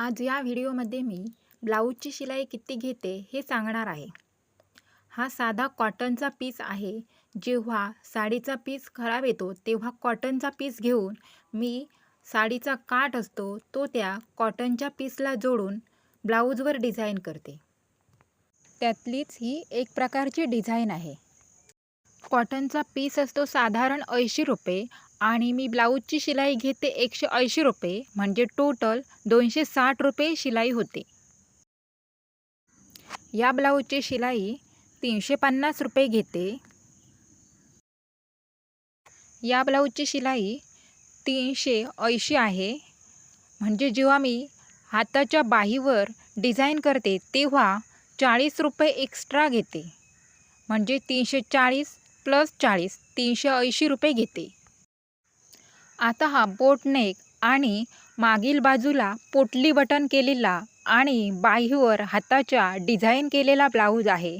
आज या व्हिडिओमध्ये मी ब्लाऊजची शिलाई किती घेते हे सांगणार आहे. हा साधा कॉटनचा पीस आहे. जेव्हा साडीचा पीस खराब येतो तेव्हा कॉटनचा पीस घेऊन मी साडीचा काठ असतो तो त्या कॉटनच्या पीसला जोडून ब्लाऊजवर डिझाईन करते. त्यातलीच ही एक प्रकारची डिझाईन आहे. कॉटनचा पीस असतो साधारण ऐंशी रुपये आणि मी ब्लाऊजची शिलाई घेते एकशे ऐंशी रुपये म्हणजे टोटल दोनशे साठ रुपये शिलाई होते. या ब्लाऊजची शिलाई तीनशे पन्नास रुपये घेते. या ब्लाऊजची शिलाई तीनशे ऐंशी आहे. म्हणजे जेव्हा मी हाताच्या बाहीवर डिझाईन करते तेव्हा चाळीस रुपये एक्स्ट्रा घेते. म्हणजे तीनशे चाळीस प्लस चाळीस तीनशे ऐंशी रुपये घेते. आता हा बोटनेक आणि मागील बाजूला पोटली बटन केलेला आणि बाहीवर हाताच्या डिझाईन केलेला ब्लाऊज आहे.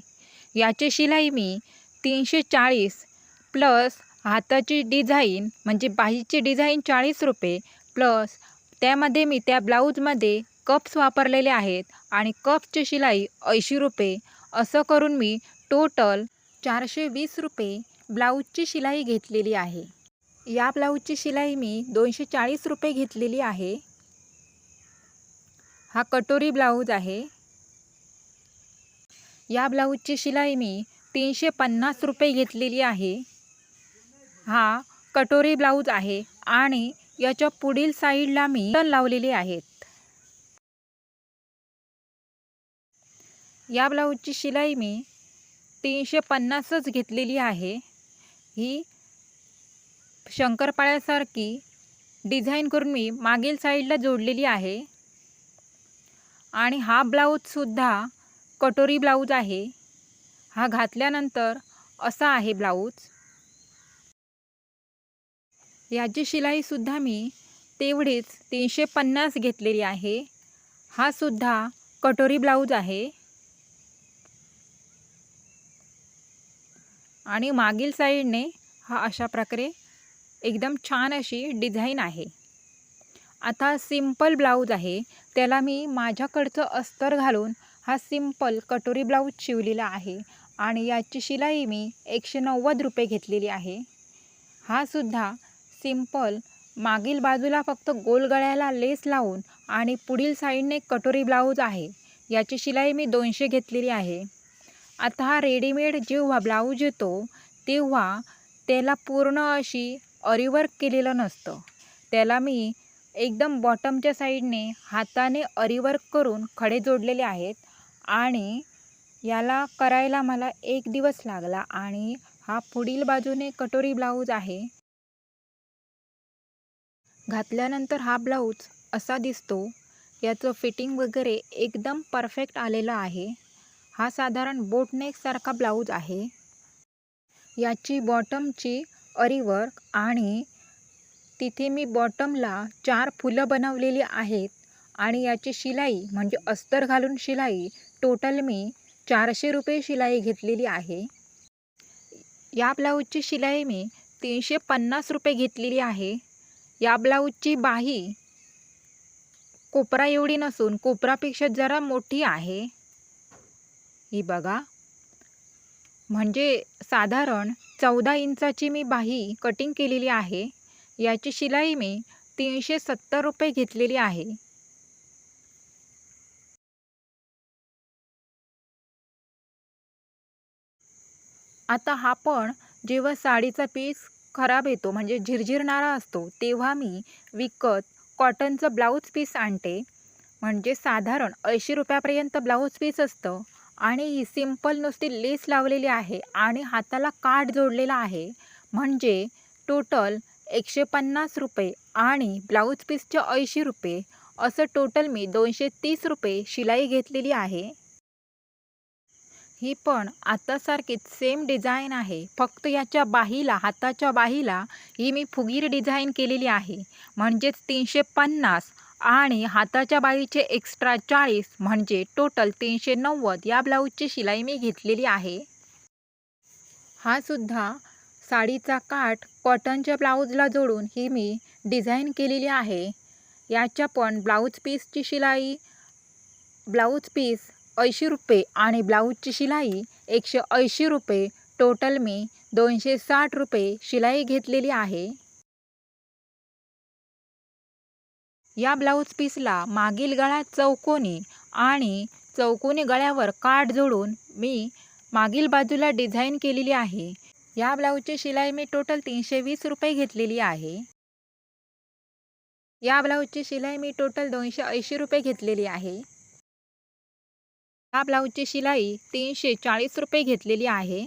याची शिलाई मी तीनशे चाळीस प्लस हाताची डिझाईन म्हणजे बाहीची डिझाईन चाळीस रुपये प्लस त्यामध्ये मी त्या ब्लाऊजमध्ये कप्स वापरलेले आहेत आणि कप्सची शिलाई ऐंशी रुपये. असं करून मी टोटल चारशे वीस रुपये ब्लाऊजची शिलाई घेतलेली आहे. या ब्लाऊजची शिलाई मी दोनशे चाळीस रुपये घेतलेली आहे. हा कटोरी ब्लाऊज आहे. या ब्लाऊजची शिलाई मी तीनशे पन्नास रुपये घेतलेली आहे. हा कटोरी ब्लाऊज आहे आणि याच्या पुढील साईडला मी बटन लावलेले आहेत. या ब्लाऊजची शिलाई मी तीनशे पन्नासच घेतलेली आहे. ही शंकरपाळ्यासारखी डिझाईन करून मी मागील साईडला जोडलेली आहे. आणि हा ब्लाऊजसुद्धा कटोरी ब्लाऊज आहे. हा घातल्यानंतर असा आहे ब्लाऊज. याची शिलाईसुद्धा मी तेवढीच तीनशे पन्नास घेतलेली आहे. हा सुद्धा कटोरी ब्लाऊज आहे. आणि मागील साईडने हा अशा प्रकारे एकदम छान अशी डिझाईन आहे. आता सिंपल ब्लाऊज आहे. त्याला मी माझ्याकडचं अस्तर घालून हा सिंपल कटोरी ब्लाऊज शिवलेला आहे आणि याची शिलाई मी एकशे नव्वद रुपये घेतलेली आहे. हा सुद्धा सिंपल मागील बाजूला फक्त गोल गळ्याला लेस लावून आणि पुढील साईडने कटोरी ब्लाऊज आहे. याची शिलाई मी दोनशे घेतलेली आहे. आता हा रेडीमेड जेव्हा ब्लाऊज येतो तेव्हा त्याला पूर्ण अशी अरीवर्क केलेलं नसतं. त्याला मी एकदम बॉटमच्या साईडने हाताने अरीवर्क करून खडे जोडलेले आहेत आणि याला करायला मला एक दिवस लागला आणि हा पुढील बाजूने कटोरी ब्लाऊज आहे. घातल्यानंतर हा ब्लाऊज असा दिसतो याचं फिटिंग वगैरे एकदम परफेक्ट आलेलं आहे. हा साधारण बोटनेकसारखा ब्लाऊज आहे. याची बॉटमची अरीवर्क आणि तिथे मी बॉटमला चार फुलं बनवलेली आहेत आणि याची शिलाई म्हणजे अस्तर घालून शिलाई टोटल मी चारशे रुपये शिलाई घेतलेली आहे. या ब्लाऊजची शिलाई मी तीनशे पन्नास रुपये घेतलेली आहे. या ब्लाऊजची बाही कोपरा एवढी नसून कोपरापेक्षा जरा मोठी आहे. ही बघा. म्हणजे साधारण चौदा इंचाची मी बाही कटिंग केलेली आहे. याची शिलाई मी तीनशे सत्तर रुपये घेतलेली आहे. आता हा पण जेव्हा साडीचा पीस खराब येतो म्हणजे झिरझिरणारा असतो तेव्हा मी विकत कॉटनचं ब्लाऊज पीस आणते. म्हणजे साधारण ऐंशी रुपयापर्यंत ब्लाऊज पीस असतं. आणि ही सिंपल नुसती लेस लावलेली आहे आणि हाताला काठ जोडलेला आहे. म्हणजे टोटल एकशे पन्नास रुपये आणि ब्लाऊज पीसचे ऐंशी रुपये. असं टोटल मी दोनशे तीस रुपये शिलाई घेतलेली आहे. ही पण आतासारखीच सेम डिझाईन आहे. फक्त याच्या बाहीला हाताच्या बाहीला ही मी फुगीर डिझाईन केलेली आहे. म्हणजेच तीनशे पन्नास आणि हाताच्या बाईचे एक्स्ट्रा चाळीस म्हणजे टोटल तीनशे नव्वद या ब्लाऊजची शिलाई मी घेतलेली आहे. हा सुद्धा साडीचा काठ कॉटनच्या ब्लाऊजला जोडून ही मी डिझाईन केलेली आहे. याच्या पण ब्लाऊज पीसची शिलाई ब्लाऊज पीस ऐंशी रुपये आणि ब्लाऊजची शिलाई एकशे ऐंशी रुपये. टोटल मी दोनशे साठ रुपये शिलाई घेतलेली आहे. या ब्लाऊज पीसला मागील गळा चौकोनी आणि चौकोनी गळ्यावर काठ जोडून मी मागील बाजूला डिझाईन केलेली आहे. या ब्लाऊजची शिलाई मी टोटल तीनशे वीस रुपये घेतलेली आहे. या ब्लाऊजची शिलाई मी टोटल दोनशे ऐंशी रुपये घेतलेली आहे. या ब्लाऊजची शिलाई तीनशे चाळीस रुपये घेतलेली आहे.